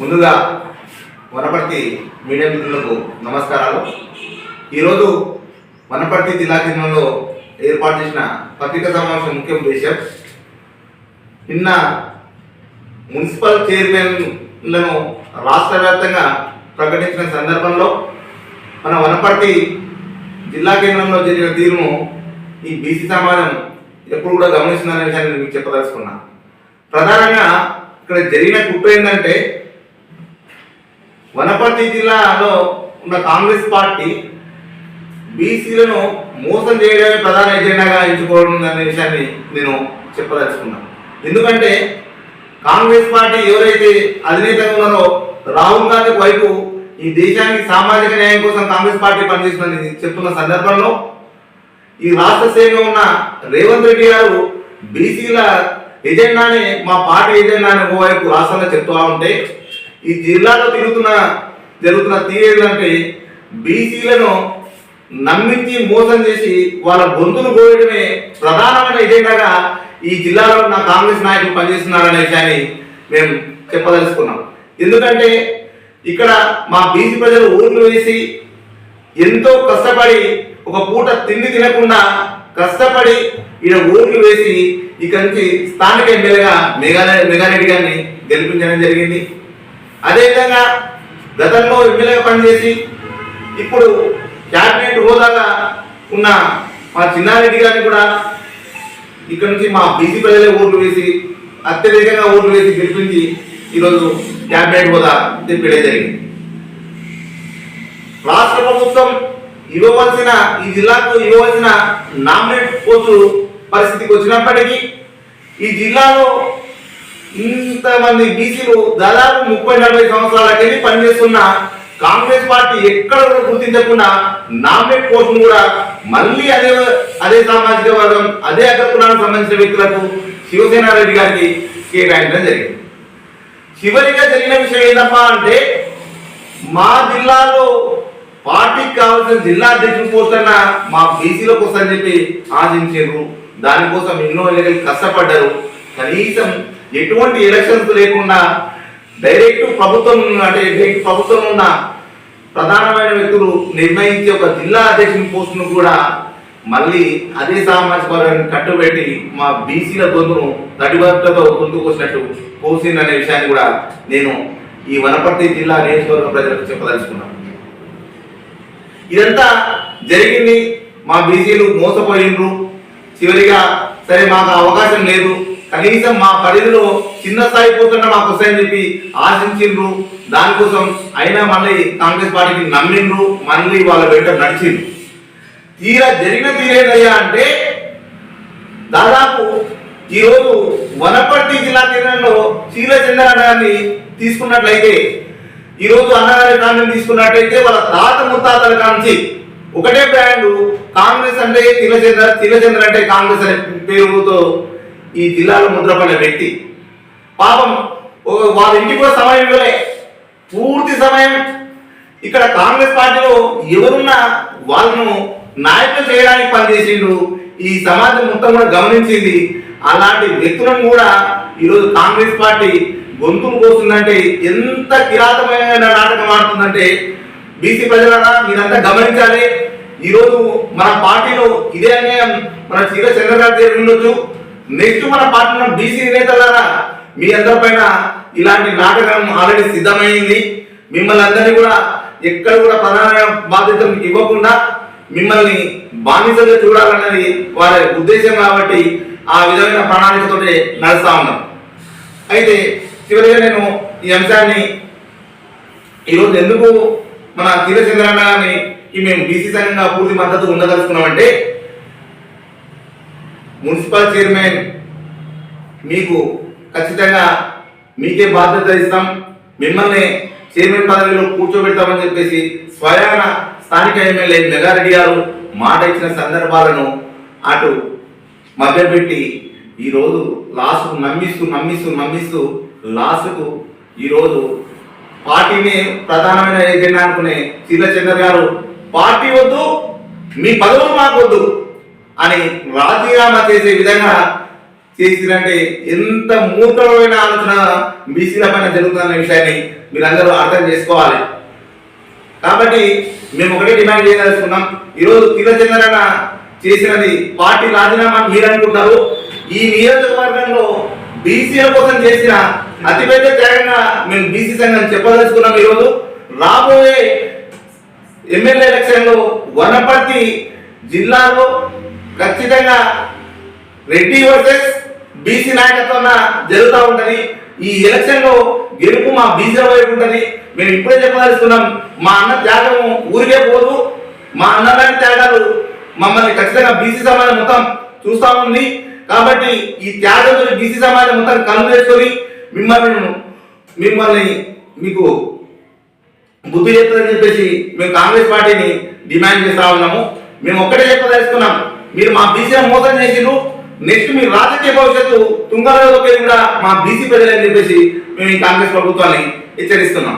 ముందుగా వనపర్తి మీడియా మిత్రులకు నమస్కారాలు. ఈరోజు వనపర్తి జిల్లా కేంద్రంలో ఏర్పాటు చేసిన పత్రికా సమావేశం ముఖ్య ఉద్దేశం నిన్న మున్సిపల్ చైర్మన్లను రాష్ట్ర వ్యాప్తంగా ప్రకటించిన సందర్భంలో మన వనపర్తి జిల్లా కేంద్రంలో జరిగిన తీరును ఈ బీసీ సమాజం ఎప్పుడు కూడా గమనిస్తుందనే విషయాన్ని నేను మీకు చెప్పదలుచుకున్నా. ప్రధానంగా ఇక్కడ జరిగిన కుట్ర ఏంటంటే వనపర్తి జిల్లాలో ఉన్న కాంగ్రెస్ పార్టీ బీసీలను మోసం చేయడమే ప్రధాన ఎజెండాగా ఎంచుకోవడం అనే విషయాన్ని నేను చెప్పదలుచుకున్నాను ఎందుకంటే కాంగ్రెస్ పార్టీ ఎవరైతే అధినేతగా ఉన్నారో రాహుల్ గాంధీ వైపు ఈ దేశానికి సామాజిక న్యాయం కోసం కాంగ్రెస్ పార్టీ పనిచేస్తుందని చెప్తున్న సందర్భంలో ఈ రాష్ట్ర సేవలో ఉన్న రేవంత్ రెడ్డి గారు బీసీల ఎజెండాని మా పార్టీ ఎజెండాని ఓవైపు రాష్ట్రంలో చెప్తూ ఉంటే ఈ జిల్లాలో తిరుగుతున్న జరుగుతున్న తీరేంటంటే బీసీలను నమ్మించి మోసం చేసి వాళ్ళ గొంతులు పోయడమే ప్రధానమైన ఎజెండాగా ఈ జిల్లాలో ఉన్న కాంగ్రెస్ నాయకులు పనిచేస్తున్నారనే విషయాన్ని మేము చెప్పదలుచుకున్నాం. ఎందుకంటే ఇక్కడ మా బీసీ ప్రజలు ఊర్లు వేసి ఎంతో కష్టపడి ఒక పూట తిండి తినకుండా కష్టపడి ఈయన ఓట్లు వేసి ఇక్కడి నుంచి స్థానిక ఎమ్మెల్యేగా మెగా మెగారెడ్డి గారిని గెలిపించడం జరిగింది. అదేవిధంగా గతంలో ఎమ్మెల్యే పనిచేసి ఇప్పుడు క్యాబినెట్ హోదాగా ఉన్న మా చిన్నారెడ్డి గారిని కూడా ఇక్కడ నుంచి మా బీసీ ప్రజలే ఓట్లు వేసి అత్యధికంగా ఓట్లు వేసి గెలిపించి ఈరోజు క్యాబినెట్ హోదా తెప్పించడం జరిగింది. రాష్ట్ర ప్రభుత్వం ఇవ్వవలసిన ఈ జిల్లాకు ఇవ్వవలసిన నామినేట్ పోస్టు పరిస్థితికి వచ్చినప్పటికీ ఈ జిల్లాలో ఇంతమంది బీసీలు దాదాపు ముప్పై నలభై సంవత్సరాలకెళ్ళి పనిచేస్తున్న కాంగ్రెస్ పార్టీ ఎక్కడ కూడా గుర్తించకుండా నామినేట్ పోస్టును కూడా మళ్ళీ అదే అదే సామాజిక వర్గం అదే అగ్రకులానికి సంబంధించిన వ్యక్తులకు శివసేన రెడ్డి గారికి కేటాయించడం జరిగింది. చివరిగా జరిగిన విషయం ఏంటప్పా అంటే మా జిల్లాలో పార్టీకి కావాల్సిన జిల్లా అధ్యక్షుడు పోతున్నా మా బీసీలకు వస్తుందని చెప్పి ఆశించారు. దానికోసం ఎన్నో ఎన్నికలు కష్టపడ్డారు. కనీసం ఎటువంటి ఎలక్షన్స్ లేకుండా డైరెక్ట్ ప్రభుత్వం అంటే డైరెక్ట్ ప్రభుత్వం ఉన్న ప్రధానమైన వ్యక్తులు నిర్ణయించే ఒక జిల్లా అధ్యక్షుని పోస్టును కూడా మళ్ళీ అదే సామాజిక వర్గాన్ని కట్టుబెట్టి మా బీసీల గొంతును తడిబట్టతో గొంతు కోసినట్టు అనే విషయాన్ని కూడా నేను ఈ వనపర్తి జిల్లా నియోజకవర్గ ప్రజలకు చెప్పదలుచుకున్నాను. ఇదంతా జరిగింది మా బీసీలు మోసపోయిండ్రు. చివరిగా సరే మాకు అవకాశం లేదు. కనీసం మా పరిధిలో చిన్న స్థాయి పోతున్నా మాకు వస్తాయని చెప్పి ఆశించిండ్రు. దానికోసం అయినా మళ్ళీ కాంగ్రెస్ పార్టీకి నమ్మిండ్రు. మళ్ళీ వాళ్ళ వెంట నడిచిండ్రు. తీరా జరిగిన తీరేదయ్యా అంటే దాదాపు ఈరోజు వనపర్తి జిల్లా కేంద్రంలో చీల గారిని తీసుకున్నట్లయితే ఈరోజు అన్నగారి కాండం తీసుకున్నట్లయితే వాళ్ళ తాత ముత్తాతల కాంచి ఒకటే బ్రాండ్ కాంగ్రెస్ అంటే తిలచంద్ర తిలచంద్ర అంటే కాంగ్రెస్ అనే పేరుతో ఈ జిల్లాలో ముద్రపడిన వ్యక్తి. పాపం వాళ్ళ ఇంటికి కూడా సమయం ఇవ్వలే. పూర్తి సమయం. ఇక్కడ కాంగ్రెస్ పార్టీలో ఎవరున్నా వాళ్ళను నాయకులు చేయడానికి పనిచేసిండు. ఈ సమాజం మొత్తం కూడా గమనించింది. అలాంటి వ్యక్తులను కూడా ఈరోజు కాంగ్రెస్ పార్టీ గొంతులు కోస్తుందంటే ఎంత కిరాతమైన నాటకం ఆడుతుందంటే బీసీ ప్రజలారా మీరంతా గమనించాలి. ఈరోజు మన పార్టీలో ఇదే అన్యాయం మన చీర చంద్రబాబు గారు ఉండొచ్చు. నెక్స్ట్ మన పార్టీలో బీసీ నేతలారా మీ అందరి పైన ఇలాంటి నాటకం ఆల్రెడీ సిద్ధమైంది. మిమ్మల్ని అందరినీ కూడా ఎక్కడ కూడా ప్రధాన బాధ్యతలు ఇవ్వకుండా మిమ్మల్ని బానిసగా చూడాలన్నది వారి ఉద్దేశం కాబట్టి ఆ విధమైన ప్రణాళికతో నడుస్తా ఉన్నాం. అయితే చివరిగా నేను ఈ అంశాన్ని ఈరోజు ఎందుకు మన తీరచంద్రన్న గారిని ఈ మేము బీసీ సంఘంగా పూర్తి మద్దతు ఉండదలుచుకున్నామంటే మున్సిపల్ చైర్మన్ మీకు ఖచ్చితంగా మీకే బాధ్యత ఇస్తాం. మిమ్మల్ని చైర్మన్ పదవిలో కూర్చోబెడతామని చెప్పేసి స్వయాన స్థానిక ఎమ్మెల్యే మెగారెడ్డి గారు మాట ఇచ్చిన సందర్భాలను అటు మభ్యపెట్టి ఈరోజు లాస్ట్కు నమ్మిస్తూ నమ్మిస్తూ నమ్మిస్తూ లాస్ట్కు ఈరోజు పార్టీని ప్రధానమైన ఏజెండా అనుకునే చంద్ర గారు పార్టీ వద్దు మీ పదవులు మాకు వద్దు. అని రాజీనామా చేసే విధంగా చేసిరంటే ఎంత మూర్ఖమైన ఆలోచన బీసీల పైన జరుగుతున్న విషయాన్ని మీరందరూ అర్థం చేసుకోవాలి. కాబట్టి మేము ఒకటే డిమాండ్ చేయదలుచుకున్నాం. ఈరోజు తిరచంద్రన చేసినది పార్టీ రాజీనామా అని మీరు అనుకుంటారు ఈ నియోజకవర్గంలో బీసీల కోసం చేసిన అతిపెద్ద త్యాగంగా మేము బీసీ సంఘం చెప్పదలుచుకున్నాం ఈరోజు. రాబోయే ఎమ్మెల్యే ఎలక్షన్లో వనపర్తి జిల్లాలో ఖచ్చితంగా రెడ్డి వర్సెస్ బీసీ నాయకత్వం జరుగుతూ ఉంటుంది. ఈ ఎలక్షన్లో గెలుపు మా బీసీ వైపు ఉంటుంది. మేము ఇప్పుడే చెప్పదలుచుకున్నాం మా అన్న త్యాగం ఊరికే పోదు. మా అన్న త్యాగాలు మమ్మల్ని ఖచ్చితంగా బీసీ సమాజం మొత్తం చూస్తా ఉంది. కాబట్టి ఈ త్యాగంతో బీసీ సమాజం మొత్తం కళ్ళు చేసుకొని మిమ్మల్ని మిమ్మల్ని మీకు బుద్ధి చెప్తుందని చెప్పేసి మేము కాంగ్రెస్ పార్టీని డిమాండ్ చేస్తా ఉన్నాము. మేము ఒక్కటే చెప్పదలుచుకున్నాం మీరు మా బీసీ మోసం చేసిరు నెక్స్ట్ మీ రాజకీయ భవిష్యత్తు తుంగలోకి కూడా మా బీసీ ప్రజలని చెప్పేసి మేము ఈ కాంగ్రెస్ ప్రభుత్వాన్ని హెచ్చరిస్తున్నాం.